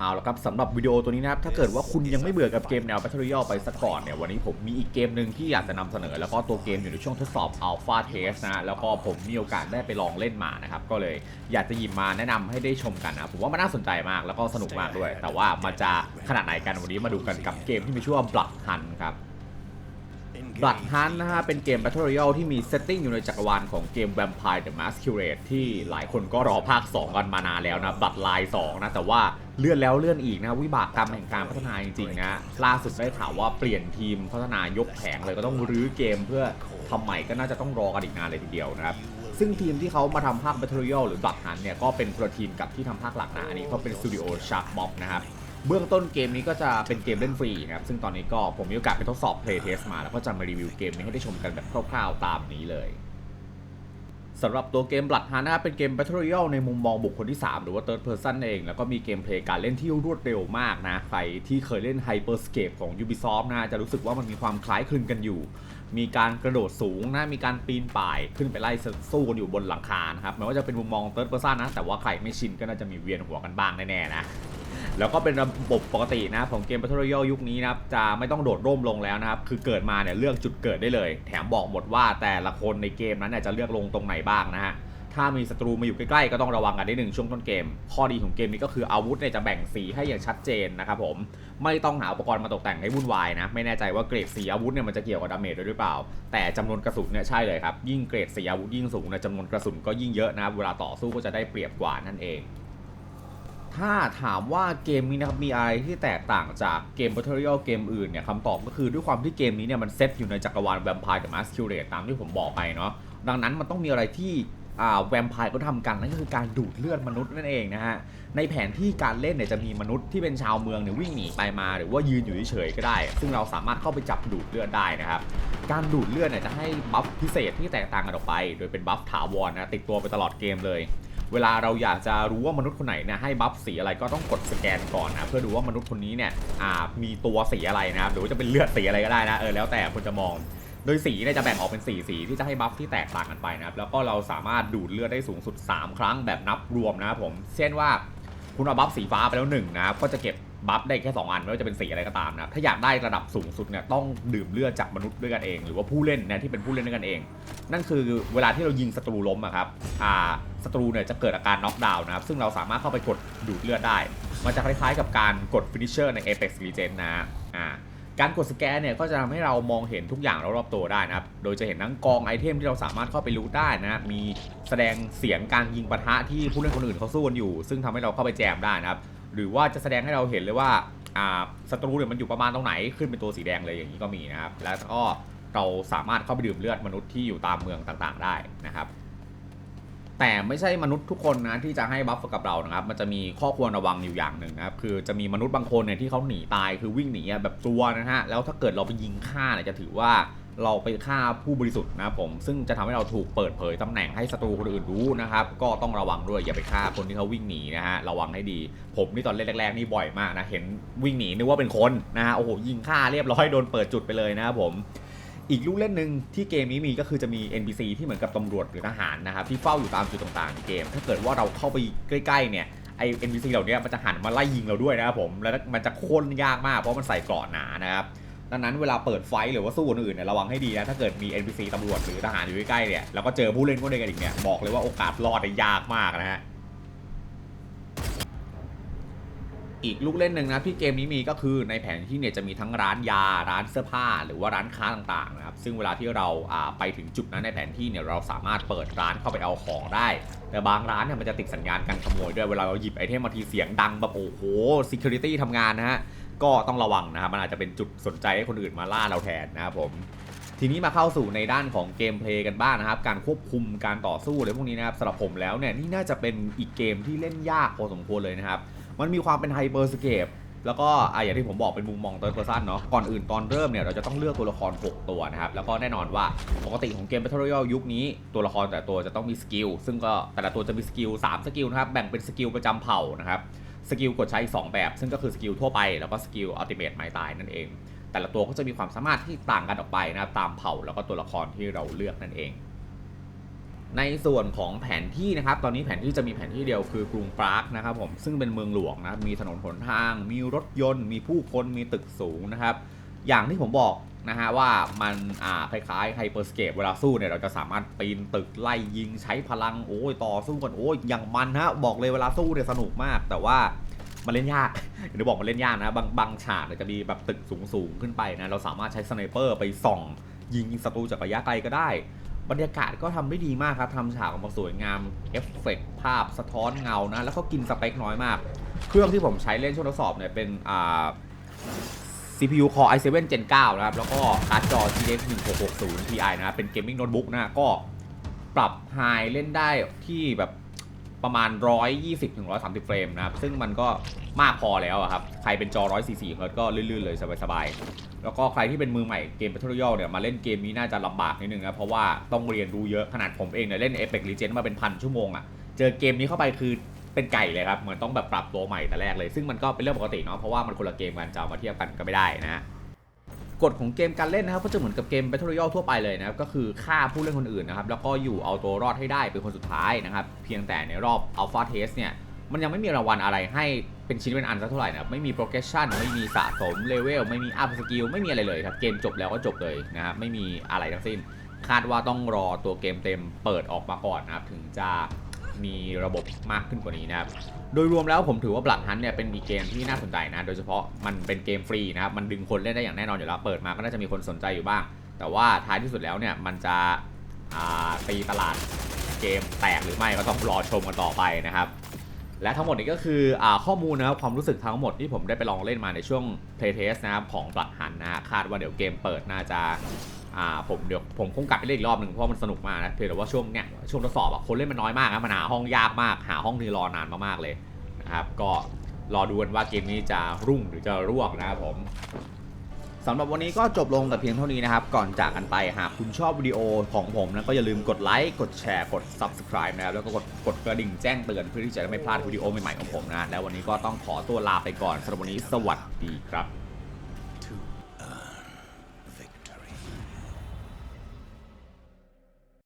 เอาละครับสำหรับวิดีโอตัวนี้นะครับ ถ้าเกิดว่าคุณยังไม่เบื่อกับเกมแนว Battle Royale ไปสักก่อนเนี่ย วันนี้ผมมีอีกเกมหนึ่งที่อยากจะนำเสนอ แล้วก็ตัวเกมอยู่ในช่วงทดสอบ Alpha Test นะ แล้วก็ผมมีโอกาสได้ไปลองเล่นมานะครับ ก็เลยอยากจะหยิบมาแนะนำให้ได้ชมกันนะ ผมว่ามันน่าสนใจมากแล้วก็สนุกมากด้วย แต่ว่ามันจะขนาดไหนกันวันนี้มาดูกันกับเกมที่มีชื่อว่า Blood Hunt ครับ บลัดฮันนะฮะ เป็นเกม Battle Royale ที่มีเซตติ้งอยู่ในจักรวาลของเกม Vampire the Masquerade ที่หลายคนก็รอภาค 2 กันมานานแล้วนะบลัดไลน์2นะ แต่ว่าเลื่อนแล้วเลื่อนอีกนะ วิบากกรรมแห่งการพัฒนาจริงๆนะ ล่าสุดได้ข่าวว่าเปลี่ยนทีมพัฒนายกแผงเลยก็ต้องรื้อเกมเพื่อทำใหม่ก็น่าจะต้องรอกันอีกนานเลยทีเดียวนะครับซึ่งทีมที่เขามาทำภาค Battle Royale หรือ Blood Hunt เนี่ยก็เป็นคนละทีมกับที่ทำภาคหลักนะอันนี้เขาเป็นสตูดิโอ Shark Mob นะครับ เบื้องต้นเกมนี้ก็จะเป็นเกมเล่นฟรีนะครับ ซึ่งตอนนี้ก็ผมมีโอกาสไปทดสอบ play test มา แล้วก็จะมารีวิวเกมนี้ให้ได้ชมกันแบบคร่าวๆตามนี้เลยสำหรับตัวเกม Blood Hunt นะครับเป็นเกม Battle Royale ในมุมมองบุคคลที่ 3 หรือว่า Third Person เอง แล้วก็มีเกมเพลย์การเล่นที่รวดเร็วมากนะ ใครที่เคยเล่น Hyperscape ของ Ubisoft นะจะรู้สึกว่ามันมีความคล้ายคลึงกันอยู่ มีการกระโดดสูงนะ มีการปีนป่ายขึ้นไปไล่สู้กันอยู่บนหลังคานะครับแม้ว่าจะเป็นมุมมอง Third Person นะ แต่ว่าใครไม่ชินก็น่าจะมีเวียนหัวกันบ้างแน่ๆนะ แล้วก็เป็นระบบปกตินะของเกม Battle Royale ยุคนี้นะครับจะไม่ต้องโดดร่มลงแล้วนะครับ คือเกิดมาเนี่ยเลือกจุดเกิดได้เลย แถมบอกหมดว่าแต่ละคนในเกมนั้นเนี่ยจะเลือกลงตรงไหนบ้างนะฮะถ้ามีศัตรูมาอยู่ใกล้ๆก็ต้องระวังกันนิดหนึ่งช่วงต้นเกม ข้อดีของเกมนี้ก็คืออาวุธเนี่ยจะแบ่งสีให้อย่างชัดเจนนะครับผม ไม่ต้องหาอุปกรณ์มาตกแต่งให้วุ่นวายนะ ไม่แน่ใจว่าเกรดสีอาวุธเนี่ยมันจะเกี่ยวกับดาเมจด้วยหรือเปล่า แต่จำนวนกระสุนเนี่ยใช่เลยครับ ยิ่งเกรดสีอาวุธยิ่งสูงนยจำนวนกระสุนก็ยิ่งเยอะนะครับ เวลาต่อสู้ก็จะได้เปรียบกว่านั่นเอง ถ้าถามว่าเกมนี้นะครับมีอะไรที่แตกต่างจากเกม Battle เกมอื่นเนี่ยคำตอบก็คือด้วยความที่เกมนี้เนี่ยมันเซตอยู่ในจักรวาล Vampire the Masquerade ตามที่ผมบอกไปเนาะดังนั้นมันต้องมีอะไรที่อ่าแวมไพร์เขาทำกันนั่นก็คือการดูดเลือดมนุษย์นั่นเองนะฮะในแผนที่การเล่นเนี่ยจะมีมนุษย์ที่เป็นชาวเมืองเนี่ยวิ่งหนีไปมาหรือว่ายืนอยู่เฉยๆก็ได้ ซึ่งเราสามารถเข้าไปจับดูดเลือดได้นะครับการดูดเลือดเนี่ยจะให้บัฟพิเศษที่แตกต่างกันออกไป โดยเป็นบัฟถาวรนะติดตัวไปตลอดเกมเลย เวลาเราอยากจะรู้ว่ามนุษย์คนไหนเนี่ยให้บัฟสีอะไรก็ต้องกดสแกนก่อนนะเพื่อดูว่ามนุษย์คนนี้เนี่ยอ่ามีตัวสีอะไรนะครับหรือว่าจะเป็นเลือดสีอะไรก็ได้นะเออแล้วแต่คุณจะมองโดยสีเนี่ยจะแบ่งออกเป็น 4 สีที่จะให้บัฟที่แตกต่างกันไปนะครับแล้วก็เราสามารถดูดเลือดได้สูงสุด 3 ครั้งแบบนับรวมนะครับผม เช่นว่าคุณเอาบัฟสีฟ้าไปแล้ว1นะครับก็จะเก็บ บัฟได้แค่ 2 อันไม่ว่าจะเป็นสีอะไรก็ตามนะครับถ้าอยากได้ระดับสูงสุดเนี่ยต้องดื่มเลือดจากมนุษย์ด้วยกันเอง หรือว่าผู้เล่นนะที่เป็นผู้เล่นด้วยกันเอง นั่นคือเวลาที่เรายิงศัตรูล้มอะครับอ่าศัตรูเนี่ยจะเกิดอาการน็อกดาวน์นะครับซึ่งเราสามารถเข้าไปกดดูดเลือดได้มันจะคล้ายๆกับการกด finisher ใน Apex Legends นะอ่าการกดสแกนเนี่ยก็จะทำให้เรามองเห็นทุกอย่างรอบๆตัวได้นะครับ โดยจะเห็นทั้งกองไอเทมที่เราสามารถเข้าไปรู้ได้นะครับ มีแสดงเสียงการยิงปะทะที่ผู้เล่นคนอื่นเขาสู้กันอยู่ ซึ่งทำให้เราเข้าไปแจมได้นะครับ หรือว่าจะแสดงให้เราเห็นเลยว่าศัตรูเนี่ยมันอยู่ประมาณตรงไหนขึ้นเป็นตัวสีแดงเลยอย่างนี้ก็มีนะครับ แล้วก็เราสามารถเข้าไปดื่มเลือดมนุษย์ที่อยู่ตามเมืองต่างๆได้นะครับ แต่ไม่ใช่มนุษย์ทุกคนนะที่จะให้บัฟกับเรานะครับ มันจะมีข้อควรระวังอยู่อย่างหนึ่งนะครับ คือจะมีมนุษย์บางคนเนี่ยที่เขาหนีตายคือวิ่งหนีแบบตัวนะฮะแล้วถ้าเกิดเราไปยิงฆ่าเนี่ยจะถือว่า เราไปฆ่าผู้บริสุทธิ์นะครับผม ซึ่งจะทำให้เราถูกเปิดเผยตำแหน่งให้ศัตรูคนอื่นรู้นะครับ ก็ต้องระวังด้วยอย่าไปฆ่าคนที่เขาวิ่งหนีนะฮะ ระวังให้ดี ผมนี่ตอนเล่นแรกๆนี่บ่อยมากนะ เห็นวิ่งหนีนึกว่าเป็นคนนะฮะ โอ้โห ยิงฆ่าเรียบร้อยโดนเปิดจุดไปเลยนะครับผม อีกลูกเล่นหนึ่งที่เกมนี้มีก็คือจะมี NPC ที่เหมือนกับตำรวจหรือทหารนะครับที่เฝ้าอยู่ตามจุดต่างๆในเกม ถ้าเกิดว่าเราเข้าไปใกล้ๆเนี่ยไอ NPC เหล่านี้มันจะหันมาไล่ยิงเราด้วยนะครับผม แล้วมันจะโค่นยากมากเพราะมันใส่เกราะหนานะครับ ดังนั้นเวลาเปิดไฟหรือว่าสู้คนอื่นเนี่ยระวังให้ดีนะถ้าเกิดมี NPC ตำรวจหรือทหารอยู่ใกล้ๆเนี่ยแล้วก็เจอผู้เล่นคนเดียวกันอีกเนี่ยบอกเลยว่าโอกาสรอดได้ยากมากนะฮะอีกลูกเล่นหนึ่งนะที่เกมนี้มีก็คือในแผนที่เนี่ยจะมีทั้งร้านยาร้านเสื้อผ้า หรือว่าร้านค้าต่างๆนะครับซึ่งเวลาที่เราอ่าไปถึงจุดนั้นในแผนที่เนี่ยเราสามารถเปิดร้านเข้าไปเอาของได้ แต่บางร้านเนี่ยมันจะติดสัญญาณการขโมยด้วยเวลาเราหยิบไอเทมมาทีเสียงดังแบบโอ้โห security ทำงานนะฮะ ก็ต้องระวังนะครับมันอาจจะเป็นจุดสนใจให้คนอื่นมาล่าเราแทนนะครับผมทีนี้มาเข้าสู่ในด้านของเกมเพลย์กันบ้างนะครับ การควบคุมการต่อสู้อะไรพวกนี้นะครับสำหรับผมแล้วเนี่ยนี่น่าจะเป็นอีกเกมที่เล่นยากพอสมควรเลยนะครับ มันมีความเป็นไฮเปอร์สเคปแล้วก็อะอย่างที่ผมบอกเป็นมุมมอง third person เนาะก่อนอื่นตอนเริ่มเนี่ยเราจะต้องเลือกตัวละคร 6 ตัวนะครับ แล้วก็แน่นอนว่าปกติของเกม Battle Royale ยุคนี้ตัวละครแต่ตัวจะต้องมีสกิลซึ่งก็แต่ละตัวจะมีสกิล3สกิลนะครับแบ่งเป็นสกิลประจำเผ่านะครับ สกิลกดใช้อีก2แบบ ซึ่งก็คือสกิลทั่วไปแล้วก็สกิลอัลติเมทไม้ตายนั่นเอง แต่ละตัวก็จะมีความสามารถที่ต่างกันออกไปนะครับตามเผ่าแล้วก็ตัวละครที่เราเลือกนั่นเอง ในส่วนของแผนที่นะครับ ตอนนี้แผนที่จะมีแผนที่เดียวคือกรุงปรากนะครับผมซึ่งเป็นเมืองหลวงนะมีถนนหนทาง มีรถยนต์ มีผู้คนมีตึกสูงนะครับ อย่างที่ผมบอก นะฮะว่ามันอ่าคล้ายๆไฮเปอร์สเกปเวลาสู้เนี่ยเราจะสามารถปีนตึกไล่ยิงใช้พลังโอ้ยต่อสู้กันโอ้ยอย่างมันฮะบอกเลยเวลาสู้เนี่ยสนุกมาก แต่ว่ามันเล่นยากเดี๋ยวบอกมันเล่นยากนะบางบางฉากเนี่ยจะมีแบบตึกสูงๆขึ้นไปนะเราสามารถใช้สไนเปอร์ไปส่อง ยิงศัตรูจากระยะไกลก็ได้บรรยากาศก็ทำได้ดีมากครับทำฉากออกมาสวยงามเอฟเฟกต์ภาพสะท้อนเงานะ แล้วก็กินสเปคน้อยมาก เครื่องที่ผมใช้เล่นช่วงทดสอบเนี่ยเป็นอ่า CPU Core i7 Gen 9 นะครับ แล้วก็การ์ดจอ GTX 1660 Ti นะครับ เป็นเกมมิ่งโน้ตบุ๊กนะก็ปรับไฮเล่นได้ที่แบบประมาณ 120ถึง130 เฟรมนะครับ ซึ่งมันก็มากพอแล้วครับ ใครเป็นจอ 144เฮิร์ตก็ลื่นๆเลยสบายๆ แล้วก็ใครที่เป็นมือใหม่เกม Battle Royale เนี่ยมาเล่นเกมนี้น่าจะลำบากนิดนึงนะ เพราะว่าต้องเรียนรู้เยอะขนาดผมเองเนี่ยเล่น Apex Legends มาเป็นพันชั่วโมงอะเจอเกมนี้เข้าไปคือ เป็นไก่เลยครับเหมือนต้องแบบปรับตัวใหม่แต่แรกเลย ซึ่งมันก็เป็นเรื่องปกติเนาะเพราะว่ามันคนละเกมกันจะเอามาเทียบกันก็ไม่ได้นะกฎของเกมการเล่นนะครับก็จะเหมือนกับเกม Battle Royale ทั่วไปเลยนะครับก็คือฆ่าผู้เล่นคนอื่นนะครับแล้วก็อยู่เอาตัวรอดให้ได้เป็นคนสุดท้ายนะครับเพียงแต่ในรอบ Alpha Test เนี่ยมันยังไม่มีรางวัลอะไรให้เป็นชิ้นเป็นอันสักเท่าไหร่นะครับไม่มี progression ไม่มีสะสมเลเวลไม่มี up skill ไม่มีอะไรเลยครับเกมจบแล้วก็จบเลยนะครับไม่มีอะไรทั้งสิ้น คาดว่าต้องรอตัวเกมเต็มเปิดออกมาก่อนนะครับถึงจะ มีระบบมากขึ้นกว่านี้นะครับ โดยรวมแล้วผมถือว่าบลัดฮันเนี่ยเป็นอีกเกมที่น่าสนใจนะ โดยเฉพาะมันเป็นเกมฟรีนะครับ มันดึงคนเล่นได้อย่างแน่นอนอยู่แล้ว เปิดมาก็น่าจะมีคนสนใจอยู่บ้าง แต่ว่าท้ายที่สุดแล้วเนี่ยมันจะตีตลาดเกมแตกหรือไม่ก็ต้องรอชมกันต่อไปนะครับและทั้งหมดนี้ก็คืออข้อมูลนะครับความรู้สึกทั้งหมดที่ผมได้ไปลองเล่นมาในช่วง playtest นะครับของบลัดฮันนะคาดว่าเดี๋ยวเกมเปิดน่าจะ อ่าผมเดี๋ยวผมคงกลับไปเล่นอีกรอบหนึ่งเพราะมันสนุกมากนะเพียงแต่ว่าช่วงเนี้ยช่วงทดสอบอะคนเล่นมันน้อยมากนะมันหาห้องยากมาก หาห้องที่รอนานมากๆเลยนะครับ ก็รอดูกันว่าเกมนี้จะรุ่งหรือจะร่วงนะครับผมสำหรับวันนี้ก็จบลงแต่เพียงเท่านี้นะครับ ก่อนจากกันไปหากคุณชอบวิดีโอของผมนะก็อย่าลืมกดไลค์กดแชร์กด Subscribe นะครับแล้วก็กดกดกระดิ่งแจ้งเตือนเพื่อที่จะไม่พลาดวิดีโอใหม่ๆของผมนะ แล้ววันนี้ก็ต้องขอตัวลาไปก่อนสำหรับวันนี้สวัสดีครับ